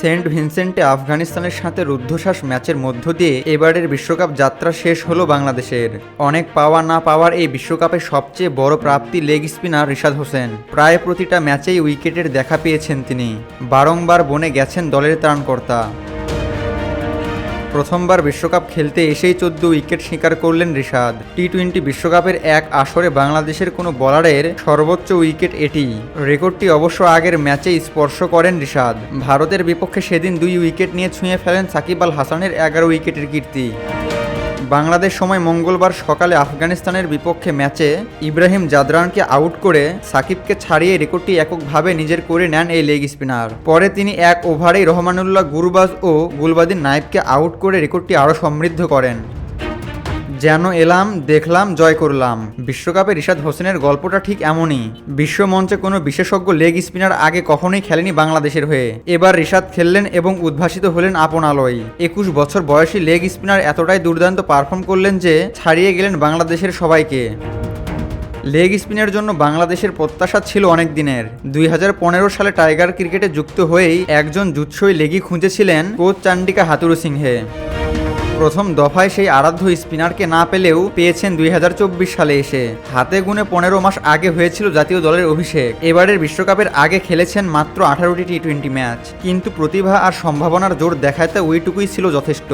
Saint ভিনসেন্টে আফগানিস্তানের সাথে রুদ্ধশ্বাস ম্যাচের মধ্য দিয়ে এবারের বিশ্বকাপ যাত্রা শেষ হলো বাংলাদেশের। অনেক পাওয়া না পাওয়ার এই বিশ্বকাপে সবচেয়ে বড় প্রাপ্তি লেগ স্পিনার রিশাদ হোসেন। প্রায় প্রতিটা ম্যাচেই উইকেটের দেখা পেয়েছেন তিনি। বারংবার বনে গেছেন দলের ত্রাণকর্তা। প্রথমবার বিশ্বকাপ খেলতে এসেই চোদ্দ উইকেট স্বীকার করলেন রিশাদ। টি টোয়েন্টি বিশ্বকাপের এক আসরে বাংলাদেশের কোনো বলারের সর্বোচ্চ উইকেট এটি। রেকর্ডটি অবশ্য আগের ম্যাচে স্পর্শ করেন রিশাদ। ভারতের বিপক্ষে সেদিন দুই উইকেট নিয়ে ছুঁয়ে ফেলেন সাকিব আল হাসানের এগারো উইকেটের কীর্তি। বাংলাদেশ সময় মঙ্গলবার সকালে আফগানিস্তানের বিপক্ষে ম্যাচে ইব্রাহিম জাদরানকে আউট করে সাকিবকে ছাড়িয়ে রেকর্ডটি এককভাবে নিজের করে নেন এই লেগ স্পিনার। পরে তিনি এক ওভারেই রহমানুল্লাহ গুরবাজ ও গুলবাদিন নায়েবকে আউট করে রেকর্ডটি আরও সমৃদ্ধ করেন। যেন এলাম, দেখলাম, জয় করলাম। বিশ্বকাপে রিশাদ হোসেনের গল্পটা ঠিক এমনই। বিশ্ব মঞ্চে কোনো বিশেষজ্ঞ লেগ স্পিনার আগে কখনোই খেলেনি বাংলাদেশের হয়ে। এবার রিশাদ খেললেন এবং উদ্ভাসিত হলেন আপন আলোয়। একুশ বছর বয়সী লেগ স্পিনার এতটাই দুর্দান্ত পারফর্ম করলেন যে, ছাড়িয়ে গেলেন বাংলাদেশের সবাইকে। লেগ স্পিনের জন্য বাংলাদেশের প্রত্যাশা ছিল অনেক দিনের। দুই হাজার পনেরো সালে টাইগার ক্রিকেটে যুক্ত হয়েই একজন জুৎসই লেগি খুঁজেছিলেন কোচ চান্ডিকা হাতুরু সিংহে। প্রথম দফায় সেই আরাধ্য স্পিনারকে না পেলেও পেয়েছেন দুই হাজার চব্বিশ সালে এসে। হাতে গুনে পনেরো মাস আগে হয়েছিল জাতীয় দলের অভিষেক। এবারের বিশ্বকাপের আগে খেলেছেন মাত্র আঠারোটি টি টোয়েন্টি ম্যাচ। কিন্তু প্রতিভা আর সম্ভাবনার জোর দেখাতে ওইটুকুই ছিল যথেষ্ট।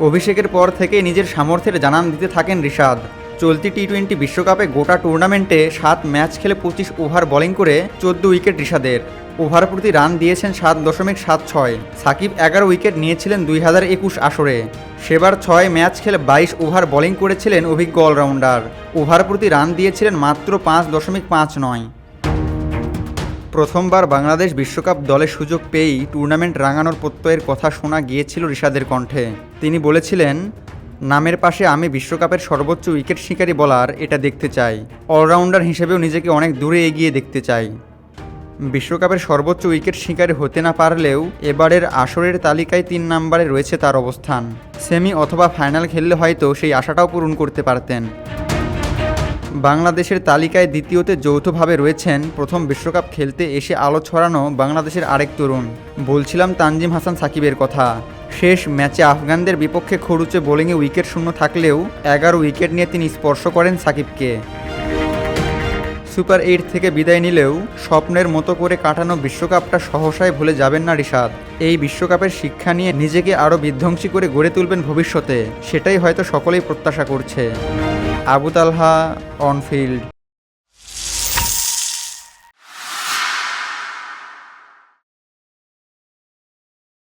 অভিষেকের পর থেকে নিজের সামর্থ্যের জানান দিতে থাকেন রিশাদ। চলতি টি টোয়েন্টি বিশ্বকাপে গোটা টুর্নামেন্টে সাত ম্যাচ খেলে পঁচিশ ওভার বোলিং করে চোদ্দ উইকেট রিশাদের ওভার প্রতি রান দিয়েছেন সাত দশমিক সাত ছয়। সাকিব এগারো উইকেট নিয়েছিলেন দুই হাজার একুশ আসরে। সেবার ছয় ম্যাচ খেলে বাইশ ওভার বোলিং করেছিলেন অভিজ্ঞ অলরাউন্ডার। ওভার প্রতি রান দিয়েছিলেন মাত্র পাঁচ দশমিক পাঁচ নয়। প্রথমবার বাংলাদেশ বিশ্বকাপ দলের সুযোগ পেয়েই টুর্নামেন্ট রাঙানোর প্রত্যয়ের কথা শোনা গিয়েছিল ঋষাদের কণ্ঠে। তিনি বলেছিলেন নামের পাশে আমি বিশ্বকাপের সর্বোচ্চ উইকেট শিকারী বলার এটা দেখতে চাই। অলরাউন্ডার হিসেবেও নিজেকে অনেক দূরে এগিয়ে দেখতে চাই। বিশ্বকাপের সর্বোচ্চ উইকেট শিকারী হতে না পারলেও এবারের আসরের তালিকায় তিন নম্বরে রয়েছে তার অবস্থান। সেমি অথবা ফাইনাল খেললে হয়তো সেই আশাটাও পূরণ করতে পারতেন। বাংলাদেশের তালিকায় দ্বিতীয়তে যৌথভাবে রয়েছেন প্রথম বিশ্বকাপ খেলতে এসে আলো ছড়ানো বাংলাদেশের আরেক তরুণ। বলছিলাম তানজিম হাসান সাকিবের কথা। শেষ ম্যাচে আফগানদের বিপক্ষে খরুচে বোলিংয়ে উইকেট শূন্য থাকলেও এগারো উইকেট নিয়ে তিনি স্পর্শ করেন সাকিবকে। সুপার এইট থেকে বিদায় নিলেও স্বপ্নের মতো করে কাটানো বিশ্বকাপটা সহসায় ভুলে যাবেন না রিশাদ। এই বিশ্বকাপের শিক্ষা নিয়ে নিজেকে আরও বিধ্বংসী করে গড়ে তুলবেন ভবিষ্যতে। সেটাই হয়তো সকলেই প্রত্যাশা করছে। আবু তালহা অনফিল্ড